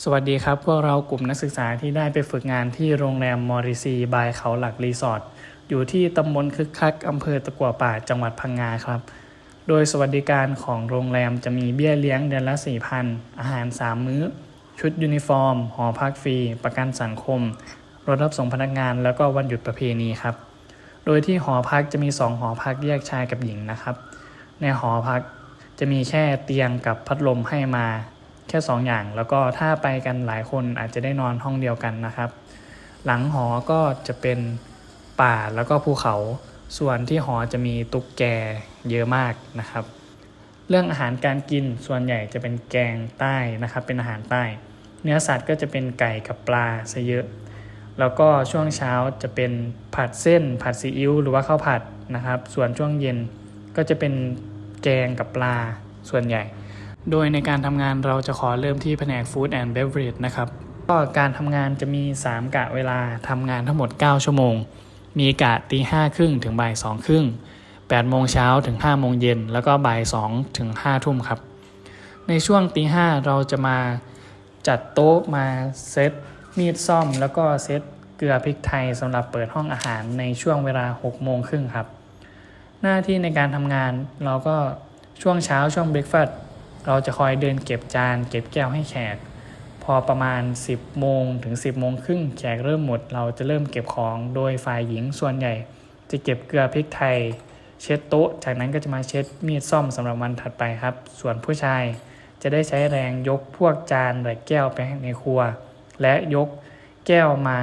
สวัสดีครับ พวกเรากลุ่มนักศึกษาที่ได้ไปฝึกงานที่โรงแรมมอริซีบายเขาหลักรีสอร์ทอยู่ที่ตำบลคึกคักอำเภอตะกัวป่าจังหวัดพังงาครับ โดยสวัสดิการของโรงแรมจะมีเบี้ยเลี้ยงเดือนละ 4,000 อาหาร 3 มื้อ ชุดยูนิฟอร์ม หอพักฟรี ประกันสังคม รถรับส่งพนักงานแล้วก็วันหยุดประเพณีครับ โดยที่หอพักจะมี 2 หอพักแยกชายกับหญิงนะครับ ในหอพักจะมีแค่เตียงกับพัดลมให้มา แค่ 2 อย่าง แล้วก็ถ้าไปกันหลายคนอาจจะได้นอนห้องเดียวกันนะครับ หลังหอก็จะเป็นป่าแล้วก็ภูเขา ส่วนที่หอจะมีตุ๊กแกเยอะมากนะครับ เรื่องอาหารการกินส่วนใหญ่จะเป็นแกงใต้นะครับ เป็นอาหารใต้ เนื้อสัตว์ก็จะเป็นไก่กับปลาซะเยอะ แล้วก็ช่วงเช้าจะเป็นผัดเส้น ผัดซีอิ๊วหรือว่าข้าวผัดนะครับ ส่วนช่วงเย็นก็จะเป็นแกงกับปลาส่วนใหญ่ โดยในการทำงานเราจะขอเริ่มที่แผนก Food and Beverage นะครับ ก็การทำงานจะมี 3 กะเวลาทำงานทั้งหมด 9 ชั่วโมง มีกะตีห้าครึ่งถึงบ่ายสองครึ่ง8โมงเช้าถึง5โมงเย็นแล้วก็บ่าย2ถึง5ทุ่มครับ ในช่วงตีห้าเราจะมาจัดโต๊ะมาเซตมีดซ่อมแล้วก็เซตเกลือพริกไทยสำหรับเปิดห้องอาหารในช่วงเวลา6โมงครึ่งครับ หน้าที่ในการทำงานเราก็ช่วงเช้าช่วงเบรกฟาสต์ เราจะคอยเดินเก็บจาน เก็บแก้วให้แขก พอประมาณ 10โมงถึง 10โมงครึ่งแขกเริ่มหมด เราจะเริ่มเก็บของโดยฝ่ายหญิงส่วนใหญ่ จะเก็บเกลือพริกไทย เช็ดโต๊ะ จากนั้นก็จะมาเช็ดมีดซ่อมสำหรับวันถัดไปครับ ส่วนผู้ชายจะได้ใช้แรงยกพวกจานหรือแก้วไปในครัว และยกแก้วมา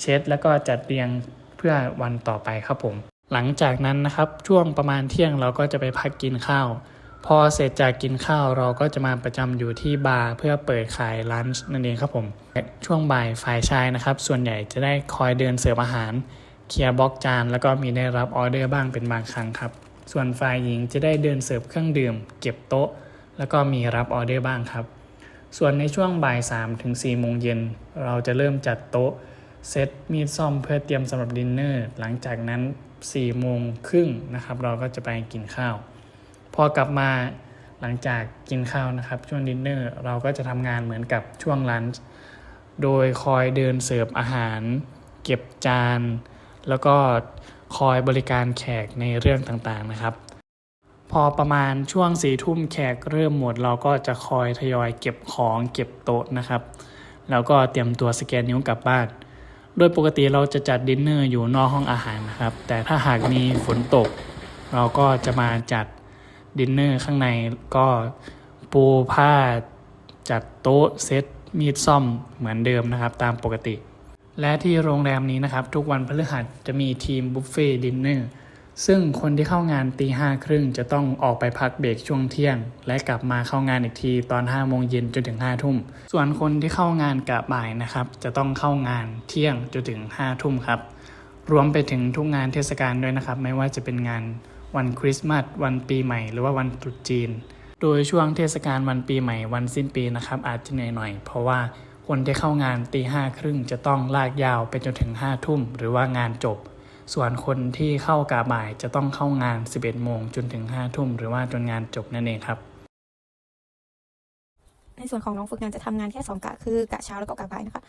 เช็ดแล้วก็จัดเรียงเพื่อวันต่อไปครับผม หลังจากนั้นนะครับช่วงประมาณเที่ยงเราก็จะไปพักกินข้าว พอเสร็จจากกินข้าวเราก็จะมาประจำอยู่ที่บาร์เพื่อเปิดขายลันช์นั่นเองครับผมช่วงบ่ายฝ่ายชายนะครับ ส่วนใหญ่จะได้คอยเดินเสิร์ฟอาหาร เคลียร์บล็อกจาน แล้วก็มีได้รับออเดอร์บ้างเป็นบางครั้งครับ ส่วนฝ่ายหญิงจะได้เดินเสิร์ฟเครื่องดื่ม เก็บโต๊ะ แล้วก็มีรับออเดอร์บ้างครับ ส่วนในช่วงบ่าย3ถึง4โมงเย็นเราจะเริ่มจัดโต๊ะเซตมีดซ่อมเพื่อเตรียมสำหรับดินเนอร์หลังจากนั้น4โมงครึ่งนะครับ เราก็จะไปกินข้าว พอกลับมาหลังจากกินข้าวนะครับ ช่วงดินเนอร์เราก็จะทำงานเหมือนกับช่วงลันช์โดยคอยเดินเสิร์ฟอาหาร เก็บจาน แล้วก็คอยบริการแขกในเรื่องต่างๆนะครับ พอประมาณช่วงสี่ทุ่มแขกเริ่มหมด เราก็จะคอยทยอยเก็บของเก็บโต๊ะนะครับ แล้วก็เตรียมตัวสแกนนิ้วกลับบ้าน โดยปกติเราจะจัดดินเนอร์อยู่นอกห้องอาหารนะครับ แต่ถ้าหากมีฝนตก เราก็จะมาจัด ดินเนอร์ข้างในก็ปูผ้าจัดโต๊ะเซตมีดซ่อมเหมือนเดิมนะครับตามปกติ และที่โรงแรมนี้นะครับ ทุกวันพฤหัสจะมีทีมบุฟเฟ่ดินเนอร์ซึ่งคนที่เข้างานตีห้าครึ่งจะต้องออกไปพักเบรกช่วงเที่ยง และกลับมาเข้างานอีกทีตอน5โมงเย็นจนถึง5ทุ่ม ส่วนคนที่เข้างานกะบ่ายนะครับ จะต้องเข้างานเที่ยงจนถึง5ทุ่มครับ รวมไปถึงทุกงานเทศกาลด้วยนะครับ ไม่ว่าจะเป็นงาน วันคริสต์มาสวันปีใหม่ หรือว่าวันตรุษจีน โดยช่วงเทศกาลวันปีใหม่วันสิ้นปีนะครับ อาจจะเหนื่อยหน่อย เพราะว่าคนที่เข้างานตีห้าครึ่งจะต้องลากยาวไปจนถึงห้าทุ่มหรือว่างานจบ ส่วนคนที่เข้ากาบ่ายจะต้องเข้างาน 11โมงจนถึง5ทุ่มหรือว่าจนงานจบนั่นเองครับ ในส่วนของน้องฝึกงานจะทำงานแค่2กะคือกะเช้าแล้วก็กะบ่ายนะคะ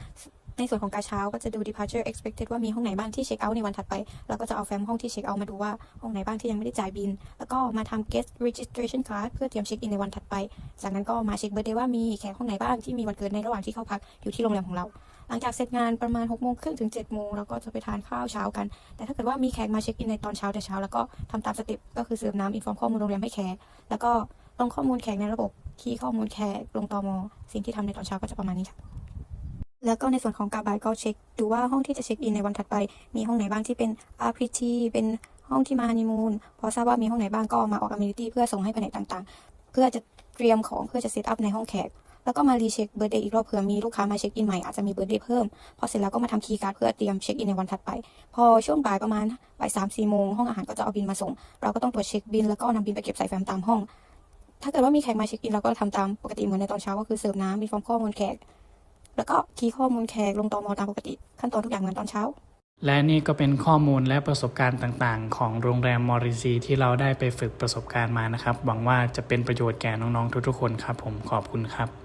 ในส่วนของกะเช้าก็จะดู departure expected ว่ามีห้องไหนบ้างที่เช็คเอาท์ในวันถัดไปแล้วก็จะเอาแฟ้มห้องที่เช็คเอาท์มาดูว่าห้องไหนบ้างที่ยังไม่ได้จ่ายบิน แล้วก็มาทำ guest registration card เพื่อเตรียมเช็คอินในวันถัดไป จากนั้นก็มาเช็คเบอร์เดย์ว่ามีแขกห้องไหนบ้างที่มีวันเกิดในระหว่างที่เข้าพักอยู่ที่โรงแรมของเราหลังจากเสร็จงานประมาณ6โมงครึ่งถึง7โมงเราก็จะไปทานข้าวเช้ากัน แต่ถ้าเกิดว่ามีแขกมาเช็คอินในตอนเช้าแต่เช้า แล้วก็ทำตามสเต็ปก็คือเสิร์ฟน้ำอินฟอร์มข้อมูลโรงแรมให้แขกแล้วก็ลงข้อมูลแขกในระบบ คีย์ข้อมูลแขกลงตมสิ่งที่ทำในตอนเช้าก็จะประมาณนี้ค่ะ แล้วก็ในส่วนของกาบายก็เช็คดูว่าห้องที่จะเช็คอินในวันถัดไป มีห้องไหนบ้างที่เป็น RPT เป็นห้องที่มาฮันนีมูนพอทราบว่ามีห้องไหนบ้างก็มาออก amenity เพื่อส่งให้แผนกต่างๆ เพื่อจะเตรียมของเพื่อจะเซตอัพในห้องแขกแล้วก็มารีเช็คเบอร์เดย์อีกรอบเผื่อมีลูกค้ามาเช็คอินใหม่อาจจะมีเบอร์เดย์เพิ่ม พอเสร็จแล้วก็มาทำคีย์การ์ดเพื่อเตรียมเช็คอินในวันถัดไป พอช่วงบ่ายประมาณบ่ายสามสี่โมงห้องอาหารก็จะเอาบินมาส่ง เราก็ต้องตรวจเช็คบินแล้วก็นำบินไปเก็บใส่แฟ้มตามห้อง ถ้าเกิดว่ามีแขกมาเช็คอินเราก็ทำตามปกติเหมือนในตอนเช้าก็คือเสิร์ฟน้ำมีฟอร์มข้อมูลแขก แล้วก็คีย์ข้อมูลแขกลงตอมอตามปกติ ขั้นตอนทุกอย่างเหมือนตอนเช้า และนี่ก็เป็นข้อมูลและประสบการณ์ต่างๆ ของโรงแรมมอริซีที่เราได้ไปฝึกประสบการณ์มานะครับ หวังว่าจะเป็นประโยชน์แก่น้องๆทุกๆคนครับผมขอบคุณครับ